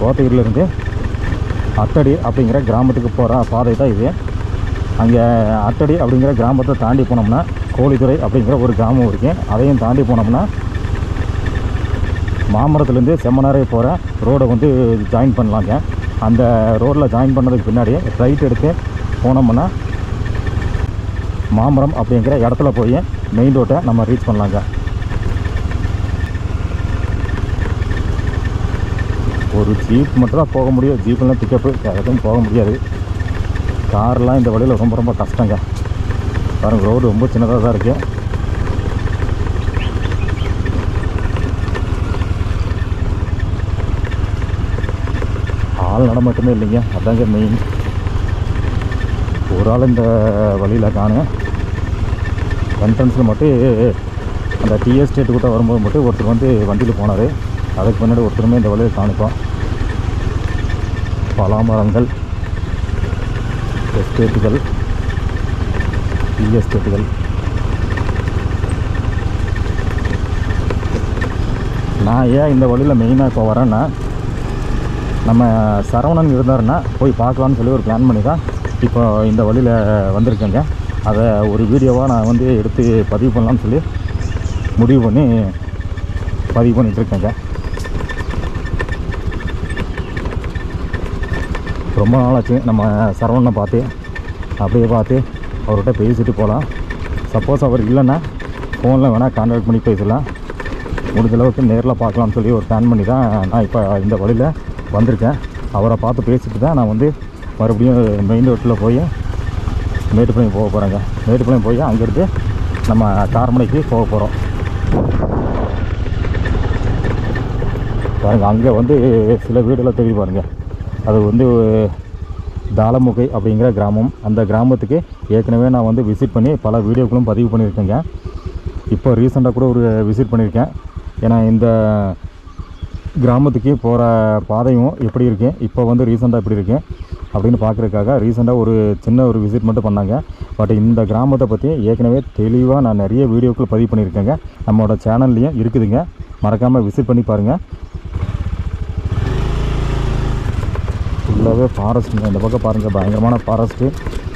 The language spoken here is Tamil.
கோத்தகிரிலேருந்து அத்தடி அப்படிங்கிற கிராமத்துக்கு போகிற பாதை தான் இது. அங்கே அத்தடி அப்படிங்கிற கிராமத்தை தாண்டி போனோம்னா கோழித்துறை அப்படிங்கிற ஒரு கிராமம் இருக்குது அதையும் தாண்டி போனோம்னா மாமரத்துலேருந்து செம்மனாரே போகிற ரோடை வந்து ஜாயின் பண்ணலாங்க. அந்த ரோட்டில் ஜாயின் பண்ணதுக்கு பின்னாடி ரைட் எடுத்து போனோம்னா மாமரம் அப்படிங்கிற இடத்துல போய் மெயின் ரோட்டை நம்ம ரீச் பண்ணலாங்க. ஒரு ஜீப் மட்டும் தான் போக முடியும். ஜீப்லாம் பிக்கப்பு எதுவும் போக முடியாது. கார்லாம் இந்த வழியில் ரொம்ப ரொம்ப கஷ்டங்க. பாருங்கள் ரோடு ரொம்ப சின்னதாக தான் இருக்குது ஆள் நட மட்டுமே இல்லைங்க. அதாங்க மெயின் ஒரு ஆள் இந்த வழியில் காணுங்க என்ட்ரன்ஸில் மட்டும் அந்த டிஎஸ்டேட்டு எஸ்டேட்டு வரும்போது மட்டும் ஒருத்தர் வந்து வண்டியில் போனார். அதுக்கு பின்னாடி ஒருத்தருமே இந்த வழியில் காணிப்போம் பலாமரங்கள் எஸ்டேட்டுகள் டி எஸ்டேட்டுகள் நான் ஏன் இந்த வழியில் மெயினாக இப்போ வரேன்னா நம்ம சரவணன் இருந்தாருன்னா போய் பார்க்கலான்னு சொல்லி ஒரு பிளான் பண்ணி தான் இப்போ இந்த வழியில் வந்திருக்கேங்க. அதை ஒரு வீடியோவாக நான் வந்து எடுத்து பதிவு பண்ணலான்னு சொல்லி முடிவு பண்ணி பதிவு பண்ணிகிட்ருக்கேங்க ரொம்ப நாளாச்சு. நம்ம சரவணனை பார்த்து அப்படியே பார்த்து அவர்கிட்ட பேசிட்டு போகலாம். சப்போஸ் அவர் இல்லைன்னா ஃபோனில் வேணால் கான்டாக்ட் பண்ணி பேசலாம். முடிஞ்சளவுக்கு நேரில் பார்க்கலாம்னு சொல்லி ஒரு பிளான் பண்ணி தான் நான் இப்போ இந்த வழியில் வந்திருக்கேன். அவரை பார்த்து பேசிட்டு தான் நான் வந்து மறுபடியும் மெயின் ரோட்டில் போய் மேட்டுப்பாளையம் போக போகிறேங்க மேட்டுப்பாளையம் போய் அங்கேருந்து நம்ம கார்மலைக்கு போக போகிறோம் பாருங்கள் அங்கே வந்து சில வீடெல்லாம் தெரியும் பாருங்கள் அது வந்து தாளமுகை அப்படிங்கிற கிராமம். அந்த கிராமத்துக்கு ஏற்கனவே நான் வந்து விசிட் பண்ணி பல வீடியோக்களும் பதிவு பண்ணியிருக்கேங்க. இப்போ ரீசெண்டாக கூட ஒரு விசிட் பண்ணியிருக்கேன். ஏன்னா இந்த கிராமத்துக்கு போகிற பாதையும் எப்படி இருக்கேன் இப்போ வந்து ரீசெண்டாக எப்படி இருக்குது அப்படின்னு பார்க்குறதுக்காக ரீசெண்டாக ஒரு சின்ன ஒரு விசிட் மட்டும் பண்ணாங்க. பட் இந்த கிராமத்தை பற்றி ஏற்கனவே தெளிவாக நான் நிறைய வீடியோக்கள் பதிவு பண்ணியிருக்கேங்க. நம்மளோட சேனல்லையும் இருக்குதுங்க. மறக்காமல் விசிட் பண்ணி பாருங்கள் ஃபுல்லாகவே ஃபாரஸ்ட்டுங்க இந்த பக்கம் பாருங்கள் பயங்கரமான ஃபாரஸ்ட்டு